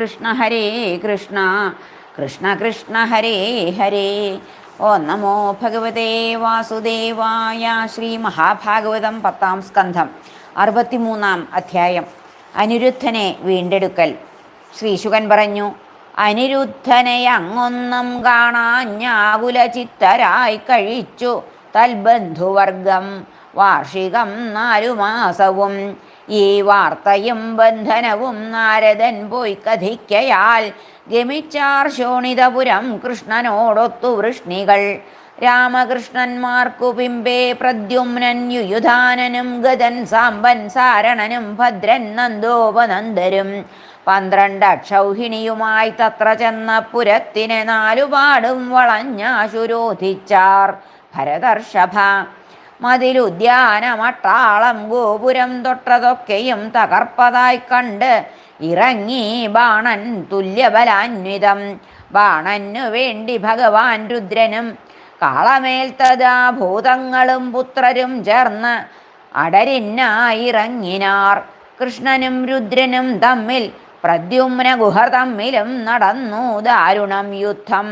കൃഷ്ണ ഹരേ കൃഷ്ണ. കൃഷ്ണ കൃഷ്ണ ഹരേ ഹരേ. ഓ നമോ ഭഗവതേ വാസുദേവായ ശ്രീ മഹാഭാഗവതം പത്താം സ്കന്ധം അറുപത്തിമൂന്നാം അധ്യായം അനിരുദ്ധനെ വീണ്ടെടുക്കൽ. ശ്രീശുകൻ പറഞ്ഞു അനിരുദ്ധനെ അങ്ങൊന്നും കാണാഞ്ഞാകുല ചിത്തരായി കഴിച്ചു. തൽബന്ധുവർഗം വാർഷികം നാലു മാസവും ഈ വാർത്തയും ബന്ധനവും നാരദൻ പോയി കഥിക്കയാൽ ഗമിച്ചാർ ശോണിതപുരം കൃഷ്ണനോടൊത്തു വൃഷ്ണികൾ. രാമകൃഷ്ണന്മാർക്കു പിമ്പേ പ്രദ്യുമ്നൻ യുയുധാനനും ഗതൻ സാമ്പൻ സാരണനും ഭദ്രൻ നന്ദോപനന്ദരും. പന്ത്രണ്ട് അക്ഷൗഹിണിയുമായി തത്ര ചെന്ന പുരത്തിനെ നാലുപാടും വളഞ്ഞാശുരോധിച്ചാർ ഭരതർഷഭ മതിലുദ്യാനമട്ടാളം ഗോപുരം തൊട്ടതൊക്കെയും തകർപ്പതായി കണ്ട് ഇറങ്ങി ബാണൻ തുല്യബലാന്വിതം. ബാണനു വേണ്ടി ഭഗവാൻ രുദ്രനും കാളമേൽത്തതാ ഭൂതങ്ങളും പുത്രരും ചേർന്ന് അടരിന്നായിറങ്ങിനാർ. കൃഷ്ണനും രുദ്രനും തമ്മിൽ പ്രദ്യുമ്ന ഗുഹ തമ്മിലും നടന്നു ദാരുണം യുദ്ധം.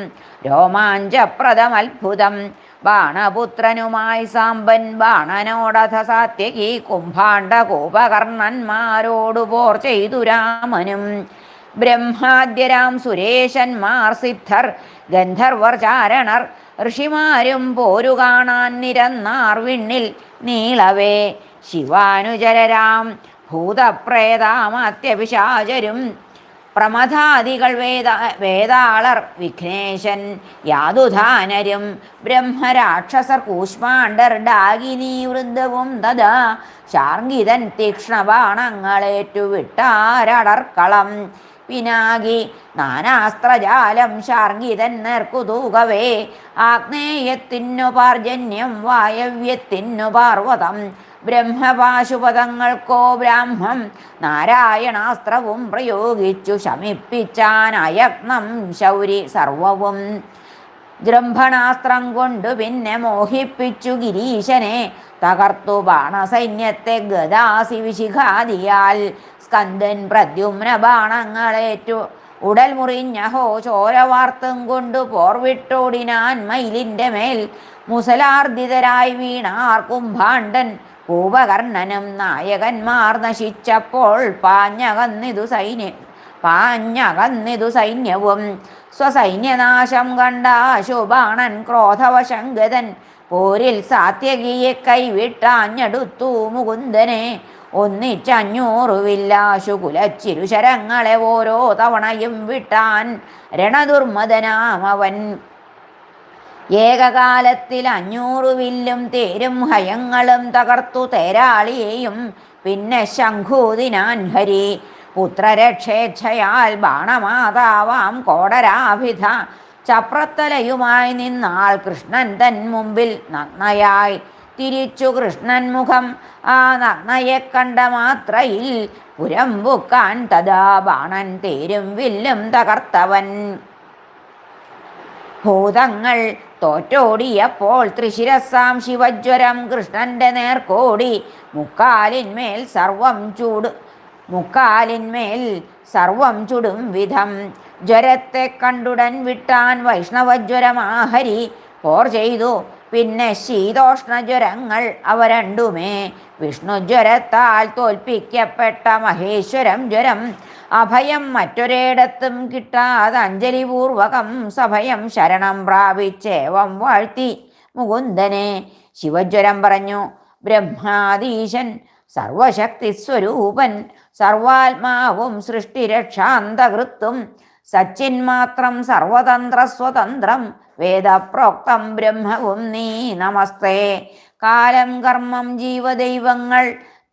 രോമാഞ്ചപ്രദമത്ഭുതം. ബാണപുത്രനുമായി സാമ്പൻ ബാണനോടഥ സാത്യകി കുംഭാണ്ഡ കോപകർണന്മാരോടു പോർ ചെയ്തു രാമനും. ബ്രഹ്മാദ്യരാം സുരേശന്മാർ സിദ്ധർ ഗന്ധർവർ ചാരണർ ഋഷിമാരും പോരു കാണാൻ നിരന്നാർ വിണ്ണിൽ നീളവേ. ശിവാനുചരരാം ഭൂതപ്രേതാമത്യപിശാചരും പ്രമഥാദികൾ വേദ വേദാളർ വിഘ്നേശൻ യാതുധാനരും ബ്രഹ്മരാക്ഷസർ കൂഷ്മാണ്ടർ ഡാഗിനി വൃന്ദവും തഥാ ശാർഗിതൻ തീക്ഷ്ണബാണങ്ങളേറ്റുവിട്ടാരടർക്കളം. പിനാകി നാനാസ്ത്രജാലം ശാർഗിതൻ നേർക്കുതൂകവേ. ആഗ്നേയത്തിനു പാർജന്യം വായവ്യത്തിനു പാർവതം ബ്രഹ്മപാശുപതങ്ങൾക്കോ ബ്രാഹ്മം നാരായണാസ്ത്രവും പ്രയോഗിച്ചു ശമിപ്പിച്ചാൻ അയത്നം ശൗരി സർവവും. ജൃംഭണാസ്ത്രം കൊണ്ടു പിന്നെ മോഹിപ്പിച്ചു ഗിരീശനെ. തകർത്തു ബാണസൈന്യത്തെ ഗദാസി വിശിഖാദിയാൽ സ്കന്ദൻ പ്രദ്യുമ്ന ബാണങ്ങളേറ്റു. ഉടൽ മുറിഞ്ഞഹോ ചോരവാർത്തും കൊണ്ടു പോർവിട്ടോടിനാൻ മയിലിന്റെ മേൽ. മുസലാർദിതരായി വീണാർ കുംഭാണ്ഡൻ കൂപകർണനും നായകന്മാർ നശിച്ചപ്പോൾ പാഞ്ഞകന്നിതു സൈന്യ പാഞ്ഞകന്നിതു സൈന്യവും. സ്വസൈന്യനാശം കണ്ട ശുഭാണൻ ക്രോധവശങ്കതൻ പോരിൽ സാത്യകിയെ കൈവിട്ടാഞ്ഞെടുത്തു മുകുന്ദനെ. ഒന്നിച്ചഞ്ഞൂറു വില്ലാശു കുലച്ചിരുശരങ്ങളെ ഓരോ തവണയും വിട്ടാൻ രണദുർമദനാമവൻ ഏകകാലത്തിൽ അഞ്ഞൂറു വില്ലും തേരും ഹയങ്ങളും തകർത്തു തേരാളിയെയും പിന്നെ ശംഖൂതിനാൻ ഹരി. പുത്രരക്ഷേച്ഛയാൽ ബാണമാതാവാം കോടരാഭിധ. ചപ്രത്തലയുമായി നിന്നാൾ കൃഷ്ണൻ തൻ മുമ്പിൽ നഗ്നയായി. തിരിച്ചു കൃഷ്ണൻ മുഖം. ആ നഗ്നയെ കണ്ട മാത്രയിൽ പുരമ്പുക്കാൻ തഥാ ബാണൻ തേരും വില്ലും തകർത്തവൻ. ഭൂതങ്ങൾ തോറ്റോടിയപ്പോൾ ത്രിശിരസാം ശിവജ്വരം കൃഷ്ണന്റെ നേർക്കോടി. മുക്കാലിന്മേൽ സർവം ചൂട് മുക്കാലിന്മേൽ സർവം ചുടും വിധം. ജ്വരത്തെ കണ്ടുടൻ വിട്ടാൻ വൈഷ്ണവജ്വരമാഹരി. പോർ ചെയ്തു പിന്നെ ശീതോഷ്ണജ്വരങ്ങൾ അവ രണ്ടുമേ. വിഷ്ണുജ്വരത്താൽ തോൽപ്പിക്കപ്പെട്ട മഹേശ്വരം ജ്വരം അഭയം മറ്റൊരിടത്തും കിട്ടാതെ അഞ്ജലിപൂർവകം സഭയം ശരണം പ്രാപിച്ചേവം വാഴ്ത്തി. മുകുന്ദനെ ശിവജ്വരം പറഞ്ഞു ബ്രഹ്മാദീശൻ സർവശക്തി സ്വരൂപൻ സർവാത്മാവും സൃഷ്ടിരക്ഷാന്തകൃത്തും സച്ചിന്മാത്രം സർവതന്ത്ര സ്വതന്ത്രം വേദപ്രോക്തം ബ്രഹ്മവും നീ നമസ്തേ. കാലം കർമ്മം ജീവദൈവങ്ങൾ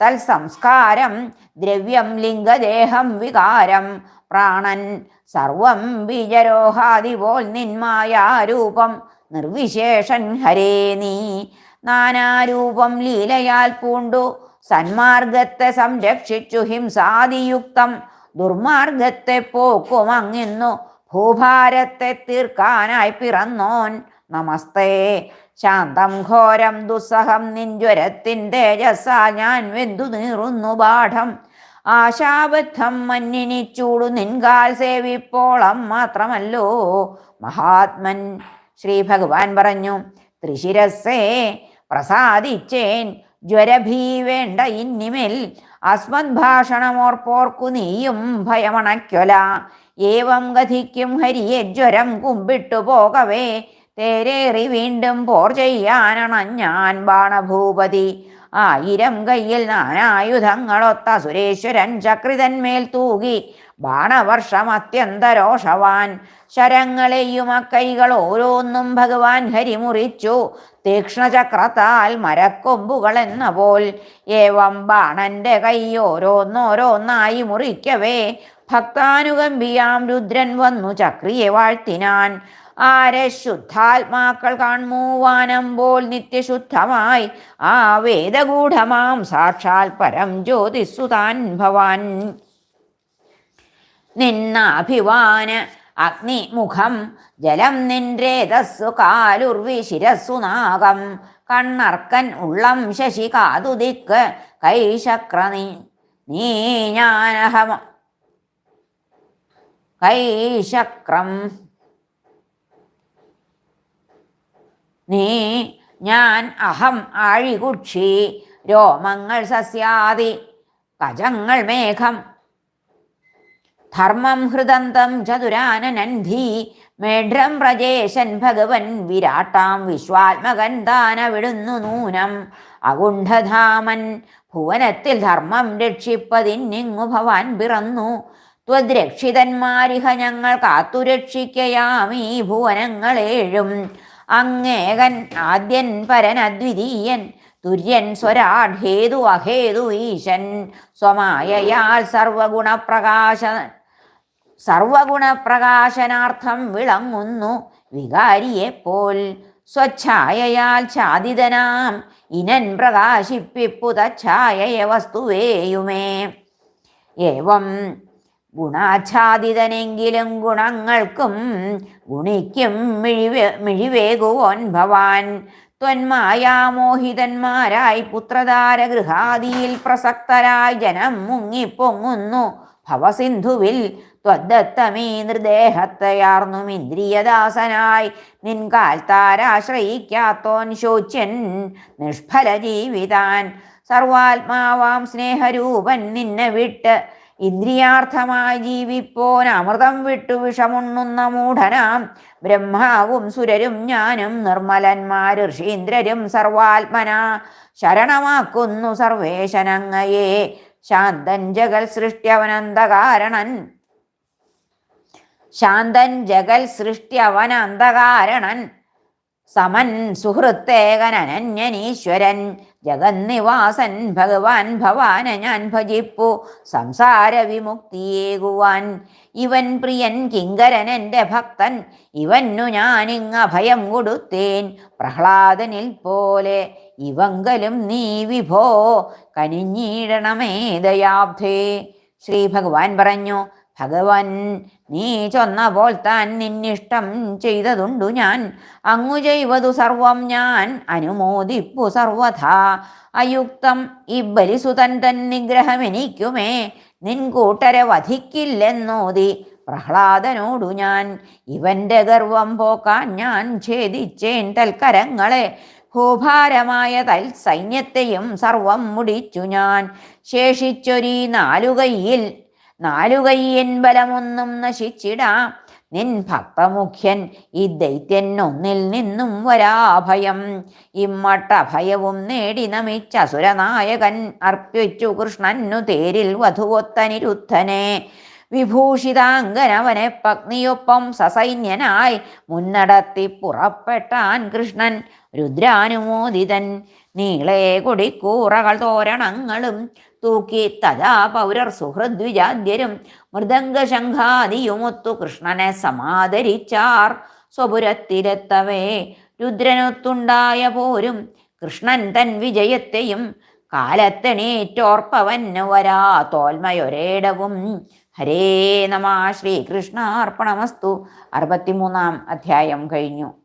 തൽസംസ്കാരം ദ്രവ്യം ലിംഗദേഹം വികാരം. പ്രാണൻ സർവം ബീജരോഹാദി പോൽ നിന്മായാരൂപം. നിർവിശേഷൻ ഹരേ നീ. നാനാരൂപം ലീലയാൽ പൂണ്ടു. സന്മാർഗത്തെ സംരക്ഷിച്ചു ഹിംസാദിയുക്തം. ദുർമാർഗത്തെ പോക്കും അങ്ങിന്നു. ഭൂഭാരത്തെ തീർക്കാനായി പിറന്നോൻ. നമസ്തേ. ശാന്തം ഘോരം ദുസ്സഹം നിഞ്ജ്വരത്തിൻ തേജസ്സാ ഞാൻ വെന്തു നീറുന്നു പാഠം. ആശാബദ്ധം മഞ്ഞിനി ചൂടു നിൻകാൽ സേവിപ്പോളം മാത്രമല്ലോ. മഹാത്മൻ ശ്രീ ഭഗവാൻ പറഞ്ഞു ത്രിശിരസ്സേ പ്രസാദിച്ചേൻ ജ്വരഭീ വേണ്ട ഇന്നിമേൽ. അസ്മദ് ഭാഷണമോർപ്പോർക്കു നീയും ഭയമണയ്ക്കൊല. ഏവം ഗതിക്കും ഹരിയെ ജ്വരം കുമ്പിട്ടു പോകവേ തേരേറി വീണ്ടും പോർ ചെയ്യാനണഞ്ഞാൻ ബാണഭൂപതി. ആയിരം കയ്യിൽ നാനായുധങ്ങളൊത്ത സുരേശ്വരൻ ചക്രിതന്മേൽ തൂകി. ബാണവർഷം അത്യന്തരോഷവാൻ. ശരങ്ങളെയും അക്കൈകൾ ഓരോന്നും ഭഗവാൻ ഹരിമുറിച്ചു. തീക്ഷ്ണചക്രത്താൽ മരക്കൊമ്പുകൾ എന്ന പോൽ. ഏവം ബാണന്റെ കൈ ഓരോന്നോരോന്നായി മുറിക്കവേ. ഭക്താനുകമ്പിയാം രുദ്രൻ വന്നു ചക്രിയെ വാഴ്ത്തിനാൻ. ആരെ ശുദ്ധാത്മാക്കൾ കാൺമൂവാനമ്പോൾ നിത്യശുദ്ധമായി? ആ വേദഗൂഢമാം സാക്ഷാൽ പരം ജ്യോതിസുതാൻ ഭവാൻ. നിന്നാഭിവാന അഗ്നിമുഖം ജലം നിൻരേതസ്സു കാലുർവി ശിരസ്സു നാഗം. കണ്ണർക്കൻ ഉള്ളം ശശി കാതുദിക്ക് കൈശക്ര നീ നീ ഞാനഹമ കൈശക്രം നീ ഞാൻ അഹം ആഴികുക്ഷി രോമങ്ങൾ സസ്യാദി കജങ്ങൾ മേഘം. ധർമ്മം ഹൃദന്തം ചതുരാനനന്ധി മേഢ്രം പ്രജേശൻ ഭഗവൻ വിരാട്ടാം വിശ്വാത്മകൻ താനവിടുന്നു നൂനം. അകുണ്ഠധാമൻ ഭുവനത്തിൽ ധർമ്മം രക്ഷിപ്പതിന്നിങ്ങു ഭവാൻ പിറന്നു. ത്വദ്രക്ഷിതന്മാരിഹ ഞങ്ങൾ കാത്തുരക്ഷിക്കയാമീ ഭുവനങ്ങളേഴും. അങ്ങേകൻ ആദ്യൻ പരൻ അദ്വിതീയൻ തുര്യൻ സ്വരാട് ഹേതു അഹേതു ഈശൻ സ്വമായയാൽ സർവഗുണപ്രകാശ സർവഗുണപ്രകാശനാർത്ഥം വിളങ്ങുന്നു വികാരിയെപ്പോൽ സ്വച്ഛായയാൽ ഛാദിതനാം ഇനൻ പ്രകാശിപ്പിപ്പു തച്ഛായയ വസ്തുവേയുമേ. ഏവം ഗുണാച്ഛാദിതനെങ്കിലും ഗുണങ്ങൾക്കും ഗുണിക്കും മിഴിവേ മിഴിവേകുവോൻ ഭവാൻ. ത്വന്മായാമോഹിതന്മാരായി പുത്രധാരഗൃഹാദിയിൽ പ്രസക്തരായി ജനം മുങ്ങിപ്പൊങ്ങുന്നു. ഭവസിന്ധുവിൽ ത്വദ്ദത്തമീ നൃദേഹത്തയാർന്നും ഇന്ദ്രിയദാസനായി നിൻകാൽ താരാശ്രയിക്കാത്തോൻ ശോച്യൻ നിഷ്ഫല ജീവിതാൻ സർവാത്മാവാം സ്നേഹരൂപൻ നിന്നെ വിട്ട് ഇന്ദ്രിയാർത്ഥമായി ജീവിപ്പോൻ അമൃതം വിട്ടു വിഷമുണ്ണുന്ന മൂഢനാം. ബ്രഹ്മാവും സുരരും ഞാനും നിർമ്മലന്മാർ ഋഷീന്ദ്രരും സർവാത്മന ശരണമാക്കുന്നു സർവേശനങ്ങയെ ശാന്തൻ ജഗൽ സൃഷ്ടിയവനന്തകാരണൻ ശാന്തൻ ജഗൽ സൃഷ്ടിയവനന്തകാരണൻ സമൻ സുഹൃത്തേകനന്യനീശ്വരൻ ജഗന്നിവാസൻ ഭഗവാൻ ഭവാന ഞാൻ ഭജിപ്പു. സംസാര വിമുക്തിയേകുവാൻ ഇവൻ പ്രിയൻ കിങ്കരൻ എന്റെ ഭക്തൻ. ഇവന്നു ഞാനിങ്ങ ഭയം കൊടുത്തേൻ. പ്രഹ്ലാദനിൽ പോലെ ഇവങ്കലും നീ വിഭോ. കനിഞ്ഞീടണമേ ദയാബ്ധേ. ശ്രീ ഭഗവാൻ പറഞ്ഞു ഭഗവൻ നീ ചൊന്നപ്പോൾ താൻ നിന്നിഷ്ടം ചെയ്തതുണ്ടു ഞാൻ. അങ്ങു ചെയ്വതു സർവം ഞാൻ അനുമോദിപ്പു സർവഥാ. അയുക്തം ഈ ബലിസുതൻ തൻ നിഗ്രഹം എനിക്കുമേ നിൻ കൂട്ടരെ വധിക്കില്ലെന്നോതി പ്രഹ്ലാദനോടു ഞാൻ. ഇവന്റെ ഗർവം പോക്കാൻ ഞാൻ ഛേദിച്ചേൻ തൽക്കരങ്ങളെ. ഭൂഭാരമായ തൽ സൈന്യത്തെയും സർവം മുടിച്ചു ഞാൻ. ശേഷിച്ചൊരീ നാലുകൈയിൽ നാലുകയ്യൻ ബലമൊന്നും നശിച്ചിടാം. നിൻ ഭക്തമുഖ്യൻ ഈ ദൈത്യൻ ഒന്നിൽ നിന്നും വരാഭയം ഇമ്മട്ടഭയവും നേടി നമിച്ച അസുരനായകൻ അർപ്പിച്ചു കൃഷ്ണനു തേരിൽ വധുവൊത്തനിരുദ്ധനെ. വിഭൂഷിതാംഗനവനെ പത്നിയൊപ്പം സസൈന്യനായി മുന്നടത്തി പുറപ്പെട്ടാൻ കൃഷ്ണൻ രുദ്രാനുമോദിതൻ. നീളേ കൊടിക്കൂറകൾ തോരണങ്ങളും തൂക്കി തഥാ പൗരർ സുഹൃദ്വിജാദ്യരും മൃദംഗശംഖാദിയുമൊത്തു കൃഷ്ണനെ സമാദരിച്ചാർ. സ്വപുരത്തിലെത്തവേ രുദ്രനൊത്തുണ്ടായ പോരും കൃഷ്ണൻ തൻ വിജയത്തെയും കാലത്തെണീറ്റോർപ്പവന് വരാ തോൽമയൊരേടവും. ഹരേ നമ ശ്രീകൃഷ്ണാർപ്പണമസ്തു. അറുപത്തിമൂന്നാം അധ്യായം കഴിഞ്ഞു.